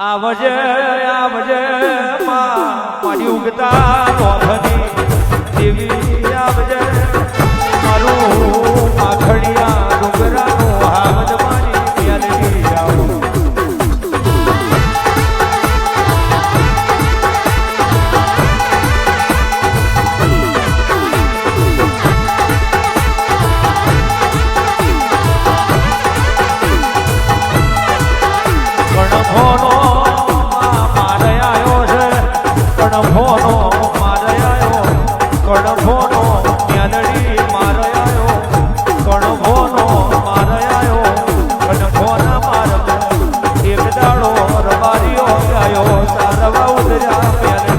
આવજે આવજે માં પડી ઉગતા Yeah.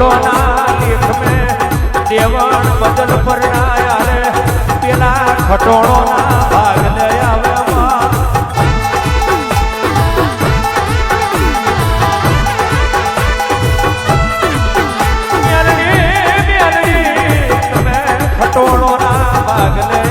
ઘોડોના લેખ મેં દેવણ બદલ પરણાયા રે પેલા ખટોળોના ભાગ લઈ આવ્યા ખટોળોના ભાગ લઈ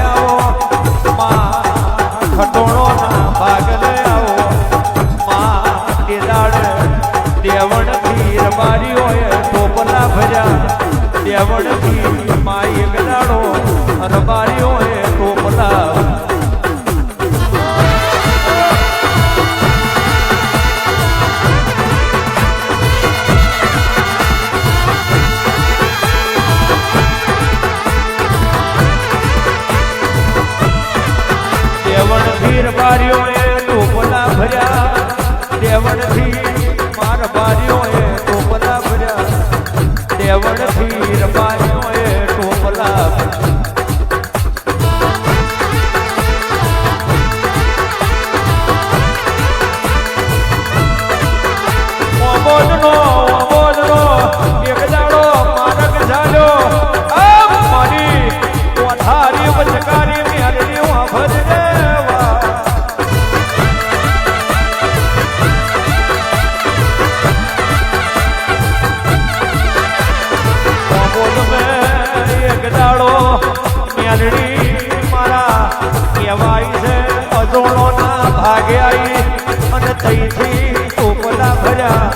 થઈથી ટોપલા ભર્યા?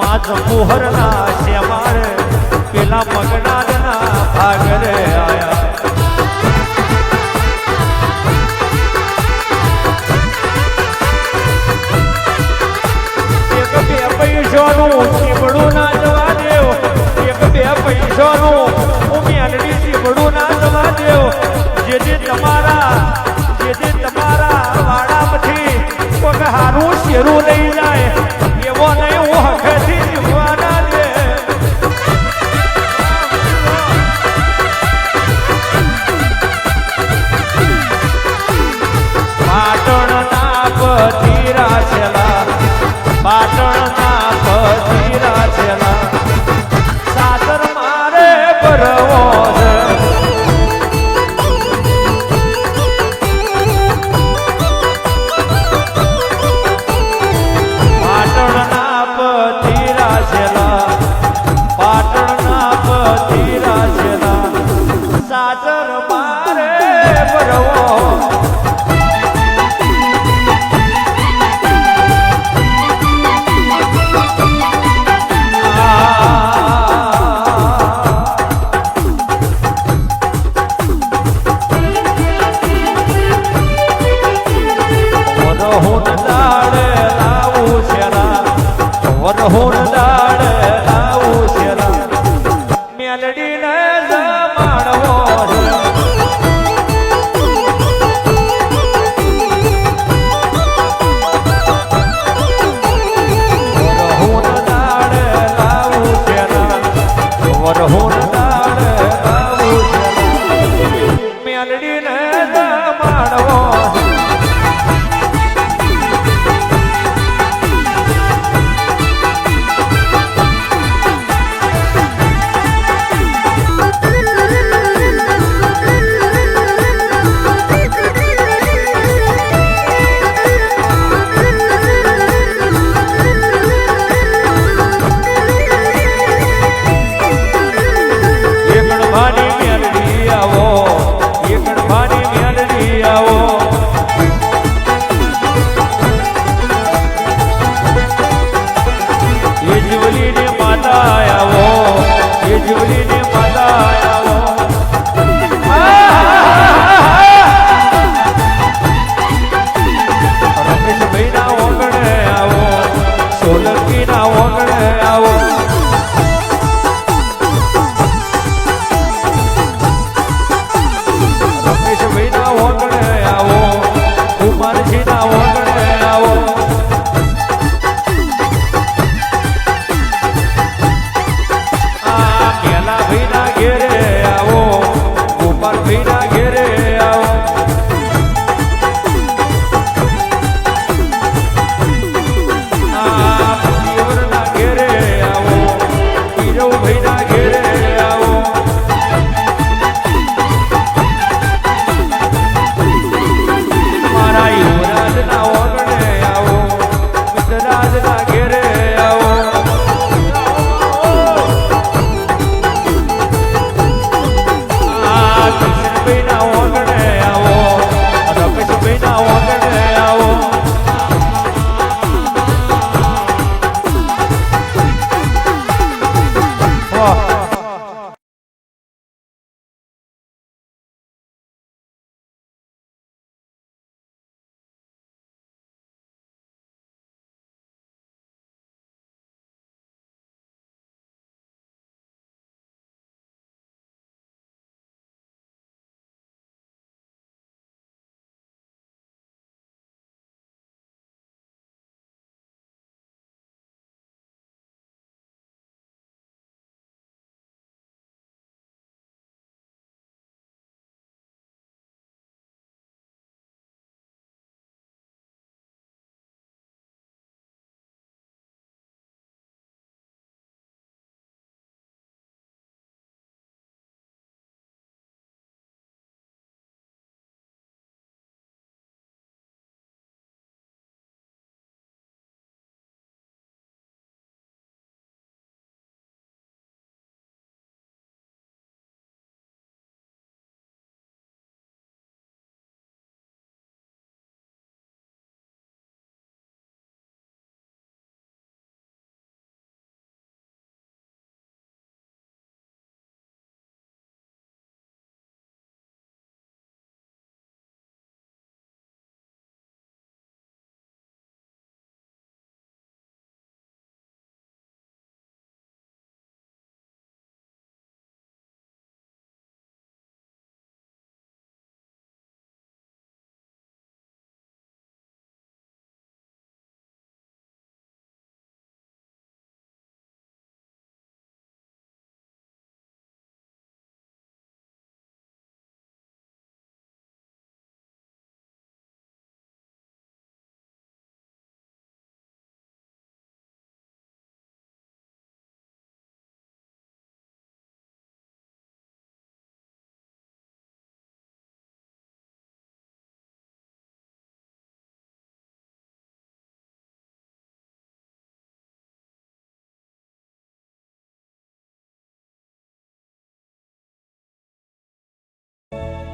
માથ મોહરના શ્યામાર પેલા મગનાદના ભાગરે આયા. ના જવા દેવ. એક બે પૈસાનું હું મેલડી ચીબડું ના જવા દેવ. જે જે તમારા, જે જે તમારા ઘેરું નહીં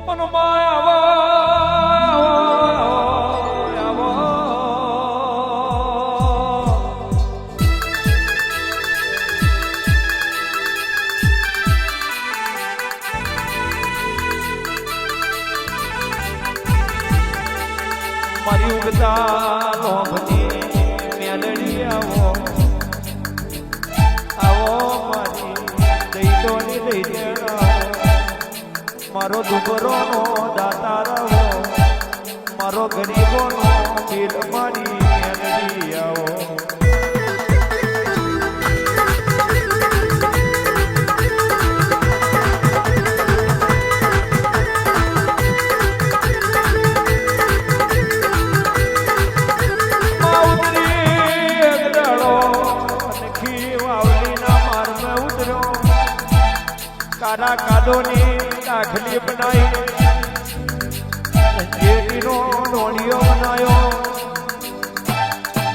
મનમાં આવો મારી ઉગતા લોભની મેલડી આવો. આવો મારી દઈ દો ની દઈ મારો દુબરોનો દાતા રહો મારો ગરીબોનો દિલ મારી મેલડી આવો. કારા કાદોની ગાંઠડી બનાવી. જેડીનો ઢોળિયો બનાવ્યો.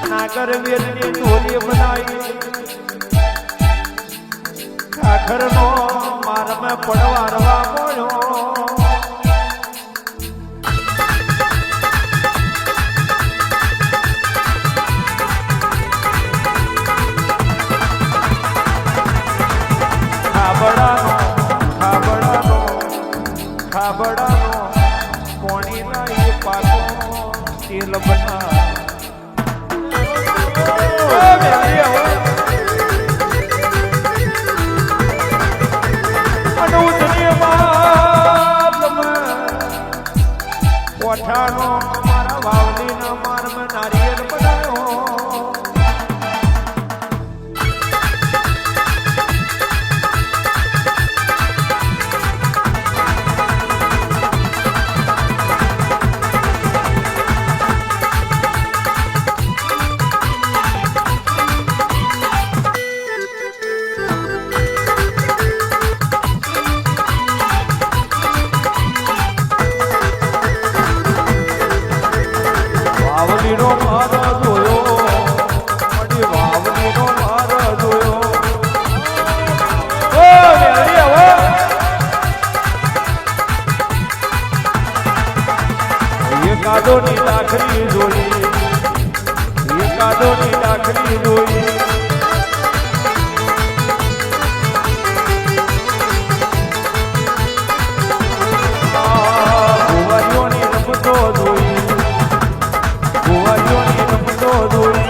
નાગર વેરની ઢોલી બનાવી. ખાખરનો મારમે પડવા રવા મળ્યો. એકાદોની ટાખરી જોઈ. એકાદોની ટાખરી જોઈ. ગોવાયોની રમતો જોઈ. ગોવાયોની રમતો જોઈ.